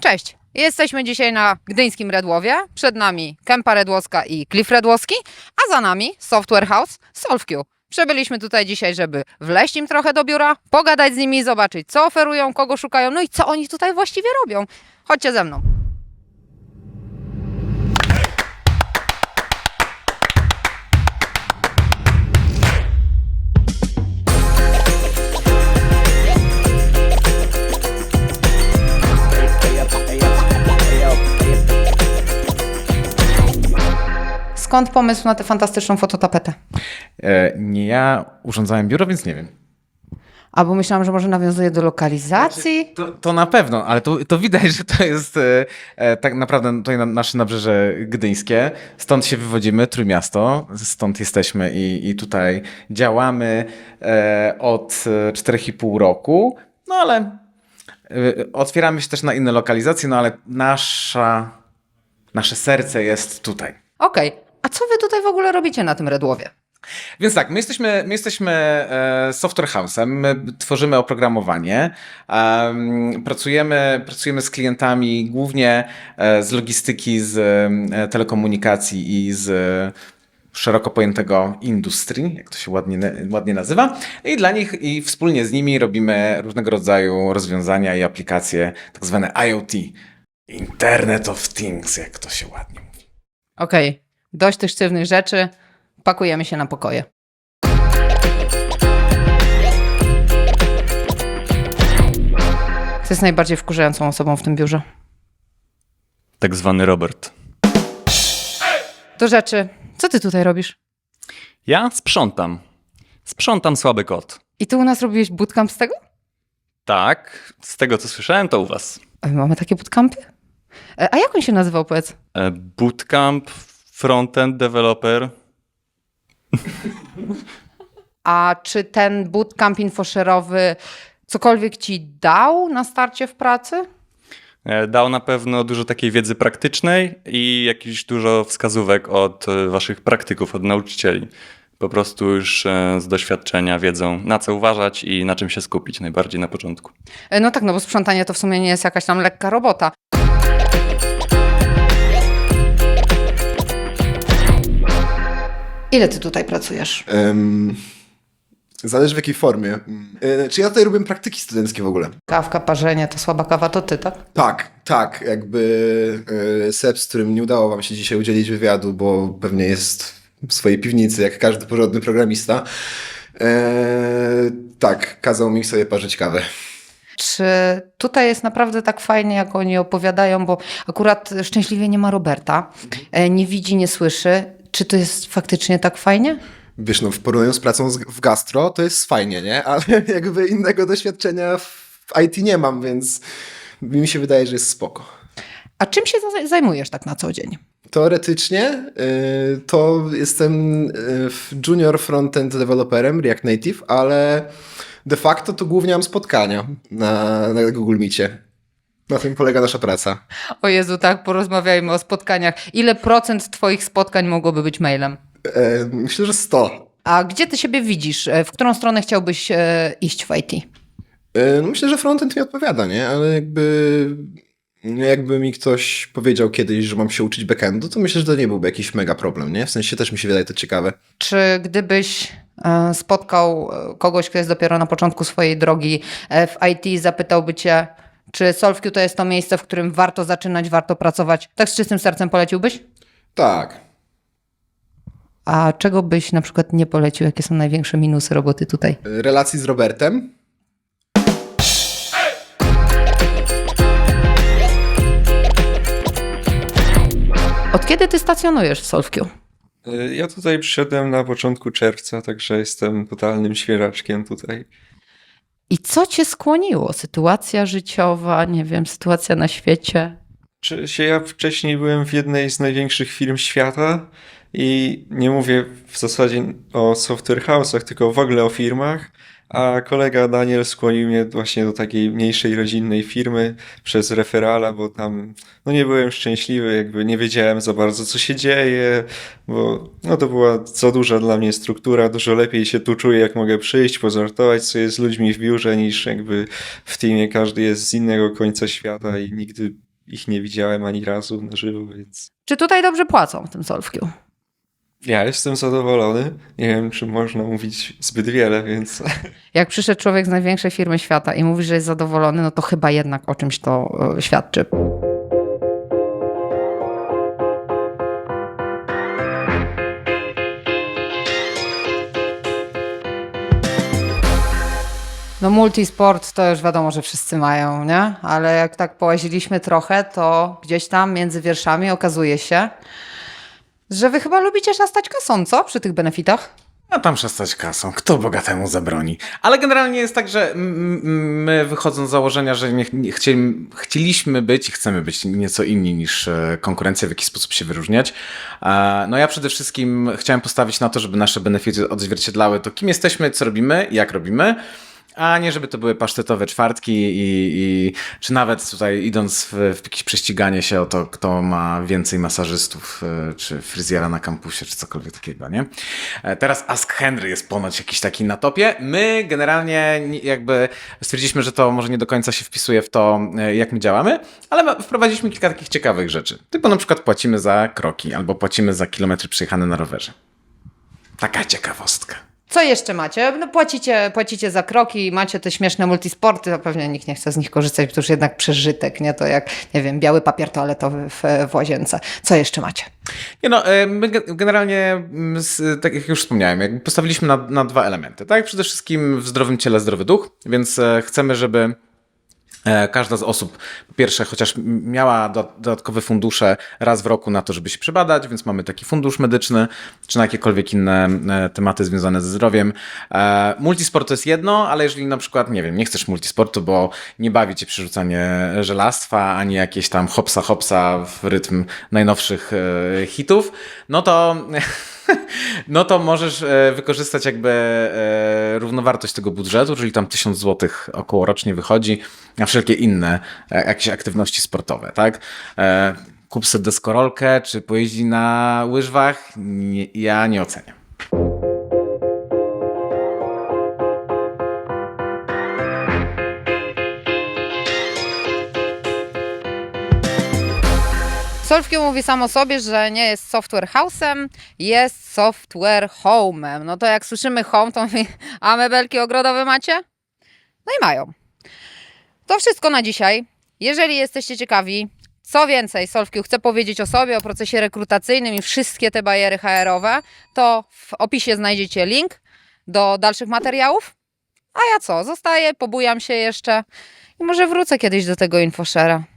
Cześć! Jesteśmy dzisiaj na gdyńskim Redłowie. Przed nami Kępa Redłowska i Cliff Redłowski, a za nami Software House SolveQ. Przybyliśmy tutaj dzisiaj, żeby wleźć im trochę do biura, pogadać z nimi, zobaczyć co oferują, kogo szukają, no i co oni tutaj właściwie robią. Chodźcie ze mną. Skąd pomysł na tę fantastyczną fototapetę? E, Nie ja urządzałem biuro, więc nie wiem. Albo myślałam, że może nawiązuje do lokalizacji. To, to na pewno, ale to, to widać, że to jest e, e, tak naprawdę tutaj na, nasze nabrzeże gdyńskie. Stąd się wywodzimy, Trójmiasto, stąd jesteśmy i, i tutaj działamy e, od e, 4,5 roku. No ale e, otwieramy się też na inne lokalizacje, no ale nasza, nasze serce jest tutaj. Okej, a co wy tutaj w ogóle robicie na tym Redłowie? Więc tak, my jesteśmy, my jesteśmy e, software house'em, my tworzymy oprogramowanie, em, pracujemy, pracujemy z klientami głównie e, z logistyki, z e, telekomunikacji i z e, szeroko pojętego industrii, jak to się ładnie, ładnie nazywa. I dla nich i wspólnie z nimi robimy różnego rodzaju rozwiązania i aplikacje, tak zwane IoT. Internet of Things, jak to się ładnie mówi. Okej, dość tych sztywnych rzeczy, pakujemy się na pokoje. Co jest najbardziej wkurzającą osobą w tym biurze? Tak zwany Robert. Do rzeczy, co ty tutaj robisz? Ja sprzątam. Sprzątam słaby kot. I ty u nas robiłeś bootcamp z tego? Tak, z tego co słyszałem, to u was. A my mamy takie bootcampy? E, A jak on się nazywał, powiedz? E, Bootcamp, frontend developer. A czy ten bootcamp infoszerowy cokolwiek ci dał na starcie w pracy? E, Dał na pewno dużo takiej wiedzy praktycznej i jakieś dużo wskazówek od e, waszych praktyków, od nauczycieli. Po prostu już e, z doświadczenia wiedzą, na co uważać i na czym się skupić najbardziej na początku. No tak, no bo sprzątanie to w sumie nie jest jakaś tam lekka robota. Ile ty tutaj pracujesz? Em, zależy w jakiej formie. Czy ja tutaj robię praktyki studenckie w ogóle? Kawka, parzenie, to słaba kawa, to ty, tak? Tak, tak. Jakby e, Seb, z którym nie udało wam się dzisiaj udzielić wywiadu, bo pewnie jest w swojej piwnicy, jak każdy porządny programista. E, tak, kazał mi sobie parzyć kawę. Czy tutaj jest naprawdę tak fajnie, jak oni opowiadają, bo akurat szczęśliwie nie ma Roberta, e, nie widzi, nie słyszy. Czy to jest faktycznie tak fajnie? Wiesz, no w porównaniu z pracą w gastro to jest fajnie, nie? Ale jakby innego doświadczenia w IT nie mam, więc mi się wydaje, że jest spoko. A czym się za- zajmujesz tak na co dzień? Teoretycznie y, to jestem y, junior frontend developerem React Native, ale de facto to głównie mam spotkania na, na Google Meetie. Na tym polega nasza praca. O Jezu, tak, porozmawiajmy o spotkaniach. Ile procent twoich spotkań mogłoby być mailem? E, myślę, że 100. A gdzie ty siebie widzisz? E, W którą stronę chciałbyś e, iść w IT? E, no myślę, że frontend mi odpowiada, nie? Ale jakby, jakby mi ktoś powiedział kiedyś, że mam się uczyć backendu, to myślę, że to nie byłby jakiś mega problem, nie? W sensie też mi się wydaje to ciekawe. Czy gdybyś e, spotkał e, kogoś, kto jest dopiero na początku swojej drogi w IT, zapytałby cię, czy SolveQ to jest to miejsce, w którym warto zaczynać, warto pracować, tak z czystym sercem poleciłbyś? Tak. A czego byś na przykład nie polecił? Jakie są największe minusy roboty tutaj? Relacji z Robertem. Od kiedy ty stacjonujesz w SolveQ? Ja tutaj przyszedłem na początku czerwca, także jestem totalnym świeżaczkiem tutaj. I co cię skłoniło? Sytuacja życiowa, nie wiem, sytuacja na świecie? Czy się ja wcześniej byłem w jednej z największych firm świata i nie mówię w zasadzie o software house'ach, tylko w ogóle o firmach, A kolega Daniel skłonił mnie właśnie do takiej mniejszej rodzinnej firmy przez referala, bo tam no nie byłem szczęśliwy, jakby nie wiedziałem za bardzo co się dzieje, bo no to była za duża dla mnie struktura, dużo lepiej się tu czuję, jak mogę przyjść, pozartować sobie z ludźmi w biurze, niż jakby w teamie każdy jest z innego końca świata i nigdy ich nie widziałem ani razu na żywo, więc Czy tutaj dobrze płacą w tym Solvq? Ja jestem zadowolony. Nie wiem, czy można mówić zbyt wiele, więc Jak przyszedł człowiek z największej firmy świata i mówi, że jest zadowolony, no to chyba jednak o czymś to e, świadczy. No multisport to już wiadomo, że wszyscy mają, nie? Ale jak tak połaziliśmy trochę, to gdzieś tam między wierszami okazuje się, że wy chyba lubicie szastać kasą, co? Przy tych benefitach? A tam szastać kasą, kto bogatemu zabroni. Ale generalnie jest tak, że my wychodząc z założenia, że nie chcieli, chcieliśmy być i chcemy być nieco inni niż e, konkurencja, w jakiś sposób się wyróżniać. E, No ja przede wszystkim chciałem postawić na to, żeby nasze benefity odzwierciedlały to, kim jesteśmy, co robimy, jak robimy. A nie, żeby to były pasztetowe czwartki i, i czy nawet tutaj idąc w, w jakieś prześciganie się o to, kto ma więcej masażystów, e, czy fryzjera na kampusie, czy cokolwiek takiego, nie? E, Teraz Ask Henry jest ponoć jakiś taki na topie. My generalnie nie- jakby stwierdziliśmy, że to może nie do końca się wpisuje w to, e, jak my działamy, ale wprowadziliśmy kilka takich ciekawych rzeczy. Typu na przykład płacimy za kroki, albo płacimy za kilometry przejechane na rowerze. Taka ciekawostka. Co jeszcze macie? No płacicie, płacicie za kroki, macie te śmieszne multisporty, a pewnie nikt nie chce z nich korzystać, bo to już jednak przeżytek, nie? To jak, nie wiem, biały papier toaletowy w, w łazience. Co jeszcze macie? Nie no, my ge- generalnie, mm, tak jak już wspomniałem, postawiliśmy na, na dwa elementy. Tak, przede wszystkim w zdrowym ciele zdrowy duch, więc e, chcemy, żeby każda z osób, po pierwsze, chociaż miała do, dodatkowe fundusze raz w roku na to, żeby się przebadać, więc mamy taki fundusz medyczny, czy na jakiekolwiek inne e, tematy związane ze zdrowiem. E, multisport to jest jedno, ale jeżeli na przykład, nie wiem, nie chcesz multisportu, bo nie bawi cię przerzucanie żelastwa, ani jakieś tam hopsa hopsa w rytm najnowszych e, hitów, no to no to możesz e, wykorzystać jakby e, równowartość tego budżetu, czyli tam 1000 zł około rocznie wychodzi na wszelkie inne e, jakieś aktywności sportowe, tak? Kup sobie deskorolkę, czy pojeździ na łyżwach, ja nie oceniam. Solvq mówi sam o sobie, że nie jest software house'em, jest software home'em. No to jak słyszymy home, to mówi, a mebelki ogrodowe macie? No i mają. To wszystko na dzisiaj. Jeżeli jesteście ciekawi, co więcej Solvq chce powiedzieć o sobie, o procesie rekrutacyjnym i wszystkie te bariery HR-owe, to w opisie znajdziecie link do dalszych materiałów. A ja co? Zostaję, pobujam się jeszcze i może wrócę kiedyś do tego InfoShare'a.